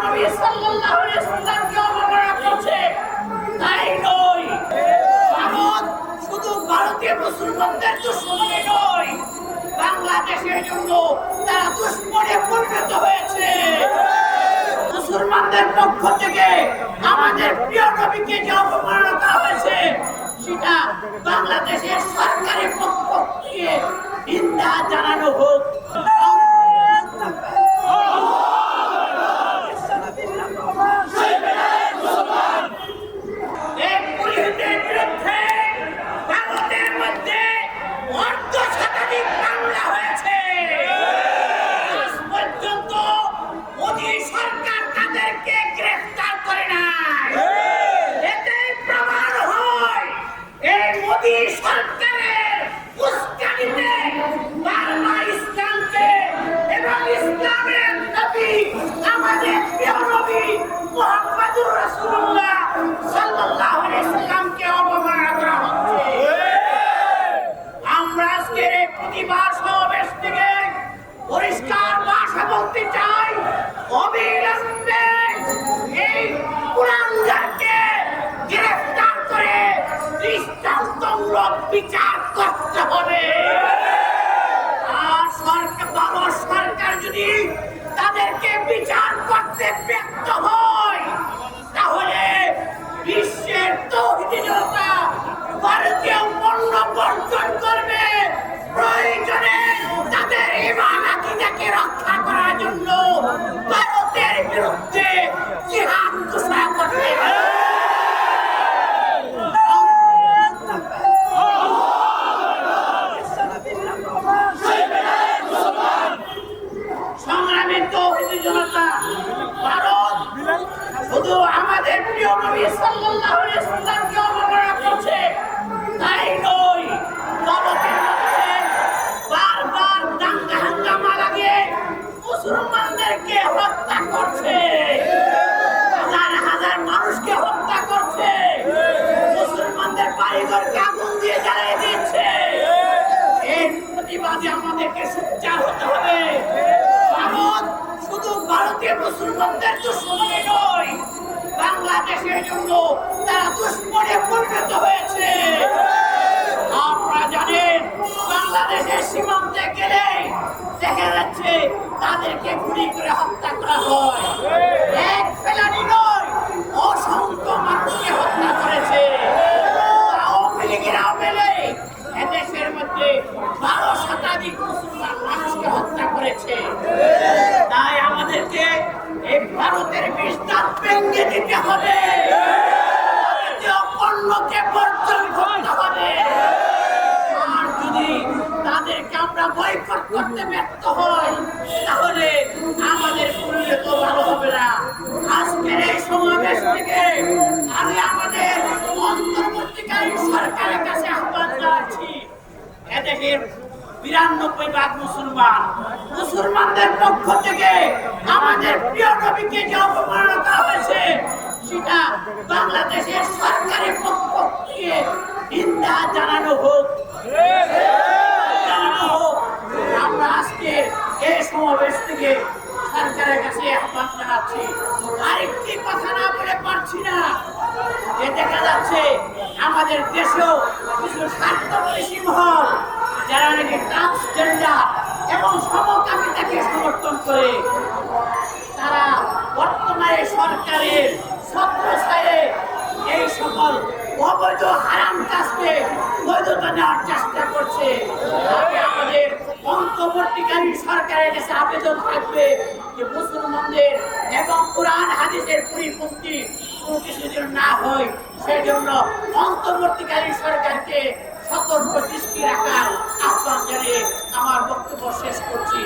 নবী সাল্লাল্লাহু আলাইহি সাল্লামকে অবমাননা করছে তাই নয় শুধু ভারতীয় মুসলমানদের দুশ্মনে নয়, বাংলাদেশের জন্য তারা দুশ্মনে পরিণত হয়েছে। মুসলমানদের পক্ষ থেকে আমাদের প্রিয় নবীকে যে অবমাননা করা হয়েছে, সেটা বাংলাদেশের সরকারের পক্ষ মোদী সরকারের উস্কানিতে বারবার ইসলামকে এবং ইসলামের নবী আমাদের প্রিয় নবী মুহাম্মদুর রাসূলুল্লাহ সাল্লাল্লাহু আলাইহি সাল্লামকে অবমাননা করা আমরা আজকের এই প্রতিবাদ সমাবেশ থেকে পরিষ্কার ভাষা বলতে চাই, অবিলম্বে ভারত শুধু আমাদের প্রিয় নবী সাল্লাল্লাহু আলাইহি সাল্লামকে অবমাননা করছে, তাই নয় জগতের মধ্যে বারবার দাঙ্গা করছে। হাজার হাজার মানুষকে হত্যা করছে। মুসলমানদের বাড়িঘরকে আগুন দিয়ে জ্বালিয়ে দিচ্ছে। এর আমাদেরকে সোচ্চার হতে হবে। ভারত শুধু ভারতীয় মুসলমানদের দুশ্মনে নয়, বাংলাদেশের জন্য তারা দুশ্মনে পরিণত হয়েছে। আপনারা জানেন, বাংলাদেশের সীমান্তে গেলে দেখা যাচ্ছে তাদেরকে গুলি করে হত্যা করা হয়। এক ফেলানি নয় ভারতের দাঁত ভেঙে দিতে হবে। বর্জন করতে হবে। আর যদি তাদেরকে আমরা বয়কট করতে ব্যর্থ হই, তাহলে আমাদের পরিণত ভালো হবে না। আজকের এই সমাবেশ থেকে আমি আমাদের অন্তর্বর্তীকালীন সরকারের কাছে আহ্বান জানাচ্ছি। এদেশের বিরানব্বই ভাগ মুসলমান। মুসলমানদের পক্ষ থেকে আমাদের প্রিয় নবীকে যে অপমাননা হয়েছে, সেটা বাংলাদেশের সরকারের পক্ষ ট্রান্সজেন্ডার এবং সমকামিতাকে সমর্থন করে তারা বর্তমানে সরকারের ছত্রছায়ে এই সকল অবৈধ হারাম কাজকে বৈধতা নেওয়ার চেষ্টা করছে। আমাদের অন্তর্বর্তীকালীন সরকারের কাছে আবেদন থাকবে যে মুসলমানদের এবং কোরআন হাদিসের পরিপন্থী কোনো কিছু যেন না হয়, সেজন্য অন্তর্বর্তীকালীন সরকারকে সতর্ক দৃষ্টি রাখার আহ্বান জানিয়ে আমার বক্তব্য শেষ করছি।